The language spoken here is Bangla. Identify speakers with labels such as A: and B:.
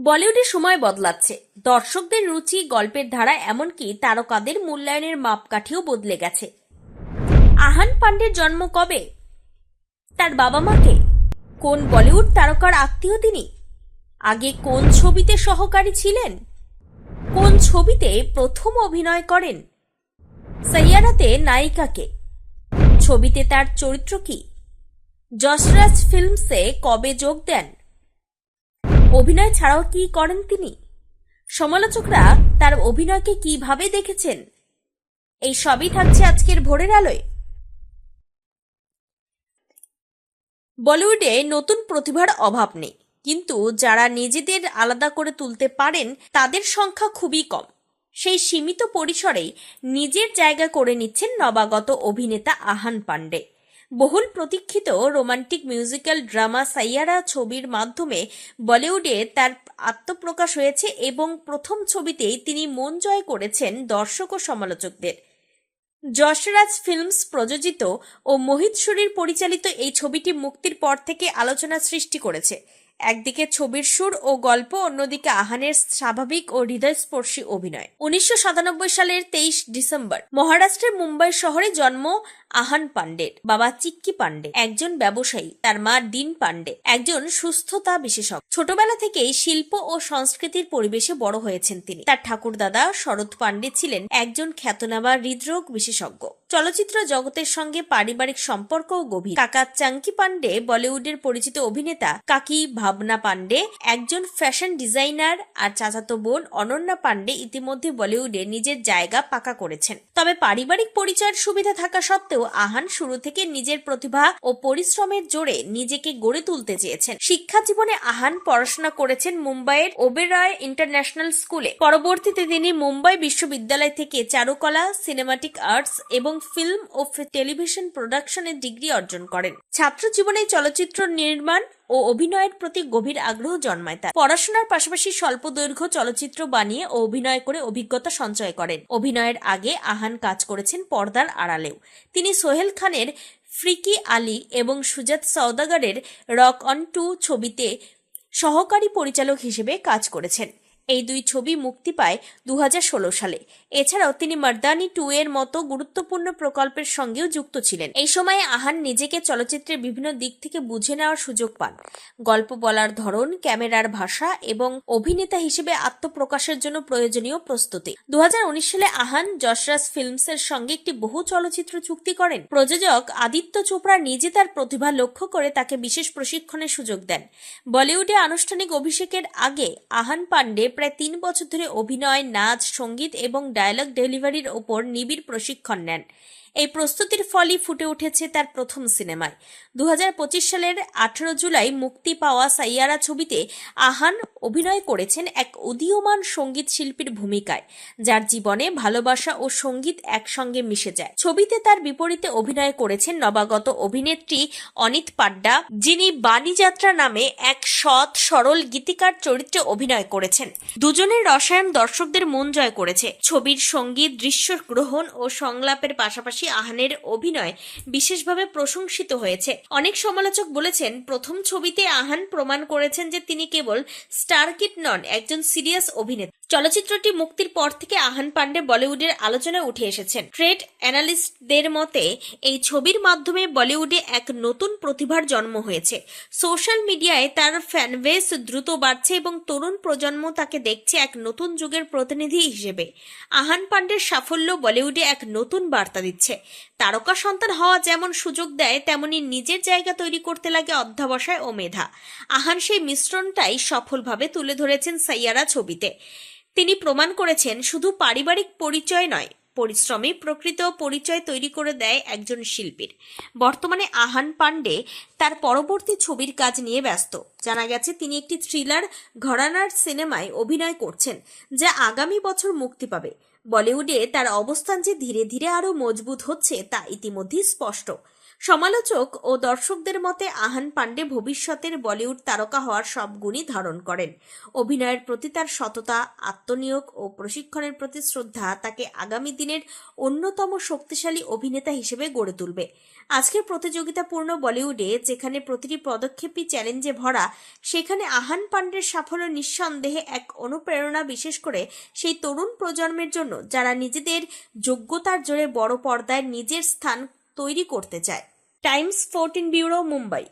A: বলিউডের সময় বদলাচ্ছে। দর্শকদের রুচি, গল্পের ধারা, এমনকি তারকাদের মূল্যায়নের মাপকাঠিও বদলে গেছে। আহান পান্ডের জন্ম কবে? তার বাবা মাকে? কোন বলিউড তারকার আত্মীয় তিনি? আগে কোন ছবিতে সহকারী ছিলেন? কোন ছবিতে প্রথম অভিনয় করেন? সৈয়ারাতে নায়িকাকে? ছবিতে তার চরিত্র কি? যশরাজ ফিল্মসে কবে যোগ দেন? অভিনয় ছাড়াও কি করেন তিনি? সমালোচকরা তার অভিনয়কে কীভাবে দেখেছেন? এই সবই থাকছে আজকের ভোরের আলোয়। বলিউডে নতুন প্রতিভার অভাব নেই। কিন্তু যারা নিজেদের আলাদা করে তুলতে পারেন, তাদের সংখ্যা খুবই কম। সেই সীমিত পরিসরেই নিজের জায়গা করে নিচ্ছেন নবাগত অভিনেতা আহান পান্ডে বহুল প্রতীক্ষিত রোমান্টিক মিউজিক্যাল ড্রামা সাইয়ারা ছবির মাধ্যমে বলিউডে তার আত্মপ্রকাশ হয়েছে এবং প্রথম ছবিতেই তিনি মন জয় করেছেন দর্শক ও সমালোচকদের। যশরাজ ফিল্মস প্রযোজিত ও মোহিত সুরির পরিচালিত এই ছবিটি মুক্তির পর থেকে আলোচনা সৃষ্টি করেছে। একদিকে ছবির সুর ও গল্প, অন্যদিকে আহানের স্বাভাবিক ও হৃদয়স্পর্শী অভিনয়। উনিশশো সাতানব্বই সালের তেইশ ডিসেম্বর, মহারাষ্ট্রের মুম্বাই শহরে জন্ম আহান পান্ডের বাবা চিক্কি পান্ডে একজন ব্যবসায়ী, তার মা ডিন পান্ডে একজন সুস্থতা বিশেষজ্ঞ। ছোটবেলা থেকেই শিল্প ও সংস্কৃতির পরিবেশে বড় হয়েছেন তিনি। তার ঠাকুরদাদা শরৎ পান্ডে ছিলেন একজন খ্যাতনামা হৃদরোগ বিশেষজ্ঞ। চলচ্চিত্র জগতের সঙ্গে পারিবারিক সম্পর্কও গভীর। কাকা চাঙ্কি পান্ডে বলিউডের পরিচিত অভিনেতা কাকি ভাবনা পান্ডে একজন ফ্যাশন ডিজাইনার আর চাচাতো বোন অনন্যা পান্ডে ইতিমধ্যে বলিউডে নিজের জায়গা পাকা করেছেন। তবে পারিবারিক পরিচয়ের সুবিধা থাকা সত্ত্বেও আহান শুরু থেকে নিজের প্রতিভা ও পরিশ্রমের জোরে নিজেকে গড়ে তুলতে চেয়েছেন। শিক্ষা জীবনে আহান পড়াশোনা করেছেন মুম্বাইয়ের ওবেরয় ইন্টারন্যাশনাল স্কুলে। পরবর্তীতে তিনি মুম্বাই বিশ্ববিদ্যালয় থেকে চারুকলা, সিনেমাটিক আর্টস এবং ফিল্ম ও টেলিভিশন প্রোডাকশনের ডিগ্রি অর্জন করেন। ছাত্র জীবনে চলচ্চিত্র নির্মাণ ও অভিনয়ের প্রতি গভীর আগ্রহ জন্মায় তার। পড়াশোনার পাশাপাশি স্বল্প দৈর্ঘ্য চলচ্চিত্র বানিয়ে ও অভিনয় করে অভিজ্ঞতা সঞ্চয় করেন। অভিনয়ের আগে আহান কাজ করেছেন পর্দার আড়ালেও। তিনি সোহেল খানের ফ্রিকি আলী এবং সুজাত সওদাগরের রক অন টু ছবিতে সহকারী পরিচালক হিসেবে কাজ করেছেন। এই দুই ছবি মুক্তি পায় দু হাজার ষোলো সালে। এছাড়াও তিনি মার্দানি টু এর মতো গুরুত্বপূর্ণ প্রকল্পের সঙ্গেও যুক্ত ছিলেন। এই সময়ে আহান নিজেকে চলচ্চিত্রের বিভিন্ন দিক থেকে বুঝে নেওয়ার সুযোগ পান। গল্প বলার ধরন, ক্যামেরার ভাষা এবং অভিনেতা হিসেবে আত্মপ্রকাশের জন্য প্রয়োজনীয় প্রস্তুতি। দু হাজার উনিশ সালে আহান যশরাজ ফিল্মসের সঙ্গে একটি বহু চলচ্চিত্র চুক্তি করেন। প্রযোজক আদিত্য চোপড়া নিজে তার প্রতিভা লক্ষ্য করে তাকে বিশেষ প্রশিক্ষণের সুযোগ দেন। বলিউডে আনুষ্ঠানিক অভিষেকের আগে আহান পান্ডে প্রায় তিন বছর ধরে অভিনয়, নাচ, সংগীত এবং ডায়ালগ ডেলিভারির ওপর নিবিড় প্রশিক্ষণ নেন। এই প্রস্তুতির ফলই ফুটে উঠেছে তার প্রথম সিনেমায়। দু হাজার পঁচিশ সালের আঠারো জুলাই মুক্তি পাওয়া সাইয়ারা ছবিতে আহান অভিনয় করেছেন এক উদীয়মান সংগীত শিল্পীর ভূমিকায়, যার জীবনে ভালোবাসা ও সংগীত একসঙ্গে মিশে যায়। ছবিতে তার বিপরীতে অভিনয় করেছেন নবাগত অভিনেত্রী অনিত পাড্ডা, যিনি বাণীযাত্রা নামে এক সৎ, সরল গীতিকার চরিত্রে অভিনয় করেছেন। দুজনের রসায়ন দর্শকদের মন জয় করেছে। ছবির সংগীত দৃশ্য গ্রহণ ও সংলাপের পাশাপাশি আহানের অভিনয় বিশেষভাবে প্রশংসিত হয়েছে। অনেক সমালোচক বলেছেন, প্রথম ছবিতে আহান প্রমাণ করেছেন যে তিনি কেবল স্টার কিট নন, একজন সিরিয়াস অভিনেতা। চলচ্চিত্রটি মুক্তির পর থেকে আহান পান্ডে বলিউডের আলোচনায় উঠে এসেছেন। ট্রেড অ্যানালিস্টদের মতে, এই ছবির মাধ্যমে বলিউডে এক নতুন প্রতিভার জন্ম হয়েছে। সোশ্যাল মিডিয়ায় তার ফ্যানবেস দ্রুত বাড়ছে এবং তরুণ প্রজন্ম তাকে দেখছে এক নতুন যুগের প্রতিনিধি হিসেবে। আহান পান্ডের সাফল্য বলিউডে এক নতুন বার্তা দিচ্ছে। তারকা সন্তান হওয়া যেমন সুযোগ দেয়, তেমনি নিজের জায়গা তৈরি করতে লাগে অধ্যাবসায় ও মেধা। আহান সেই মিশ্রণটাই সফলভাবে তুলে ধরেছেন সাইয়ারা ছবিতে। তিনি প্রমাণ করেছেন শুধু পারিবারিক পরিচয় নয়, পরিশ্রমী প্রকৃত পরিচয় তৈরি করে দেয় একজন শিল্পীর। বর্তমানে আহান পান্ডে তার পরবর্তী ছবির কাজ নিয়ে ব্যস্ত। জানা গেছে, তিনি একটি থ্রিলার ঘরানার সিনেমায় অভিনয় করছেন, যা আগামী বছর মুক্তি পাবে। বলিউডে তার অবস্থান যে ধীরে ধীরে আরও মজবুত হচ্ছে তা ইতিমধ্যেই স্পষ্ট। সমালোচক ও দর্শকদের মতে আহান পান্ডে ভবিষ্যতের বলিউড তারকা হওয়ার সব গুণই ধারণ করেন। অভিনয়ের প্রতি তার সততা, আত্মনিয়োগ ও প্রশিক্ষণের প্রতি শ্রদ্ধা তাকে আগামী দিনের অন্যতম শক্তিশালী অভিনেতা হিসেবে গড়ে তুলবে। আজকের প্রতিযোগিতাপূর্ণ বলিউডে যেখানে প্রতিটি পদক্ষেপই চ্যালেঞ্জে ভরা, সেখানে আহান পান্ডের সাফল্য নিঃসন্দেহে এক অনুপ্রেরণা বিশেষ করে সেই তরুণ প্রজন্মের জন্য, যারা নিজেদের যোগ্যতার জোরে বড় পর্দায় নিজের স্থান তৈরি করতে চায়। Times fourteen bureau Mumbai.